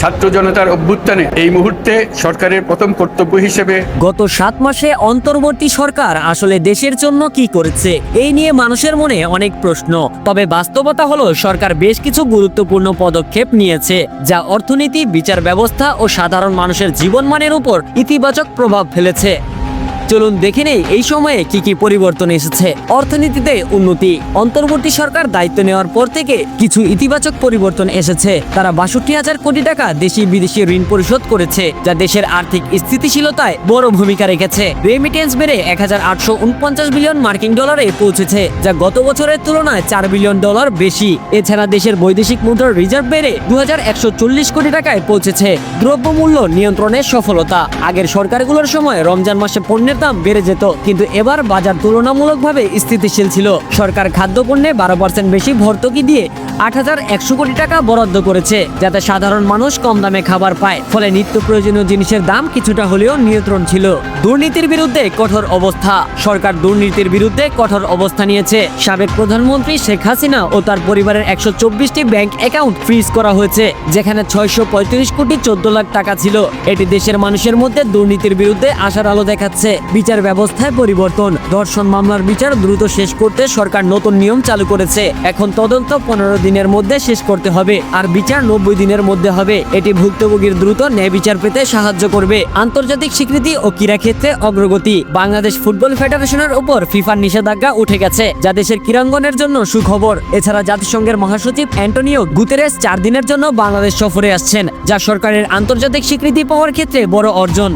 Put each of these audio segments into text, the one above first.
ছাত্র জনতার অভ্যুত্থানে এই মুহূর্তে সরকারের প্রথম কর্তব্য হিসেবে গত সাত মাসে অন্তর্বর্তী সরকার আসলে দেশের জন্য কি করেছে, এই নিয়ে মানুষের মনে অনেক প্রশ্ন। তবে বাস্তবতা হলো, সরকার বেশ কিছু গুরুত্বপূর্ণ পদক্ষেপ নিয়েছে, যা অর্থনীতি, বিচার ব্যবস্থা ও সাধারণ মানুষের জীবনমানের উপর ইতিবাচক প্রভাব ফেলেছে। চলুন দেখে নেই এই সময়ে কি কি পরিবর্তন এসেছে। অর্থনীতিতে উন্নতি। অন্তর্বর্তী সরকার দায়িত্ব নেওয়ার পর থেকে কিছু ইতিবাচক পরিবর্তন এসেছে। তারা বাষট্টি হাজার কোটি টাকা দেশি বিদেশি ঋণ পরিশোধ করেছে, যা দেশের আর্থিক স্থিতিশীলতায় বড় ভূমিকা রেখেছে। রেমিটেন্স বেড়ে এক হাজার আটশো উনপঞ্চাশ বিলিয়ন মার্কিন ডলারে পৌঁছেছে, যা গত বছরের তুলনায় চার বিলিয়ন ডলার বেশি। এছাড়া দেশের বৈদেশিক মুদ্রার রিজার্ভ বেড়ে দু হাজার একশো চল্লিশ কোটি টাকায় পৌঁছেছে। দ্রব্যমূল্য নিয়ন্ত্রণের সফলতা। আগের সরকারগুলোর সময় রমজান মাসে পণ্যের দাম বেড়ে যেত, কিন্তু এবার বাজার তুলনামূলকভাবে স্থিতিশীল ছিল। সরকার খাদ্য খাদ্যপণ্যে বারো পার্সেন্ট বেশি ভর্তুকি দিয়ে আট হাজার একশো কোটি টাকা বরাদ্দ করেছে, যাতে সাধারণ মানুষ কম দামে খাবার পায়। ফলে নিত্য প্রয়োজনীয় জিনিসের দাম কিছুটা হলেও নিয়ন্ত্রণ ছিল। দুর্নীতির বিরুদ্ধে কঠোর অবস্থা। সরকার দুর্নীতির বিরুদ্ধে কঠোর অবস্থা নিয়েছে। সাবেক প্রধানমন্ত্রী শেখ হাসিনা ও তার পরিবারের একশো চব্বিশটি ব্যাংক অ্যাকাউন্ট ফ্রিজ করা হয়েছে, যেখানে ছয়শো পঁয়ত্রিশ কোটি চোদ্দ লাখ টাকা ছিল। এটি দেশের মানুষের মধ্যে দুর্নীতির বিরুদ্ধে আশার আলো দেখাচ্ছে। বিচার ব্যবস্থায় পরিবর্তন। ধর্ষণ মামলার বিচার দ্রুত শেষ করতে সরকার নতুন নিয়ম চালু করেছে। এখন তদন্ত পনেরো দিনের মধ্যে শেষ করতে হবে। আর বিচার নব্বই দিনের মধ্যে হবে। এটি ভুক্তভোগীর দ্রুত ন্যায় বিচার পেতে সাহায্য করবে। আন্তর্জাতিক স্বীকৃতি ও ক্রীড়া ক্ষেত্রে অগ্রগতি। বাংলাদেশ ফুটবল ফেডারেশনের উপর ফিফার নিষেধাজ্ঞা উঠে গেছে। যা দেশের ক্রীড়াঙ্গনের জন্য সুখবর। এছাড়া জাতিসংঘের মহাসচিব অ্যান্টনিও গুতেরেস চার দিনের জন্য বাংলাদেশ সফরে আসছেন, যা সরকারের আন্তর্জাতিক স্বীকৃতি পাওয়ার ক্ষেত্রে বড় অর্জন।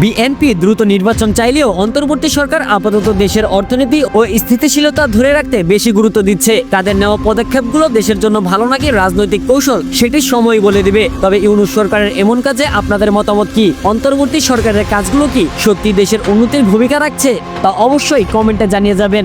বিএনপি দ্রুত নির্বাচন চাইলেও অন্তর্বর্তী সরকার আপাতত দেশের অর্থনীতি ও স্থিতিশীলতা ধরে রাখতে বেশি গুরুত্ব দিচ্ছে। তাদের নেওয়া পদক্ষেপগুলো দেশের জন্য ভালো নাকি রাজনৈতিক কৌশল, সেটি সময় বলে দিবে। তবে ইউনুস সরকারের এমন কাজে আপনাদের মতামত কি? অন্তর্বর্তী সরকারের কাজগুলো কি সত্যি দেশের উন্নতির ভূমিকা রাখছে? তা অবশ্যই কমেন্টে জানিয়ে যাবেন।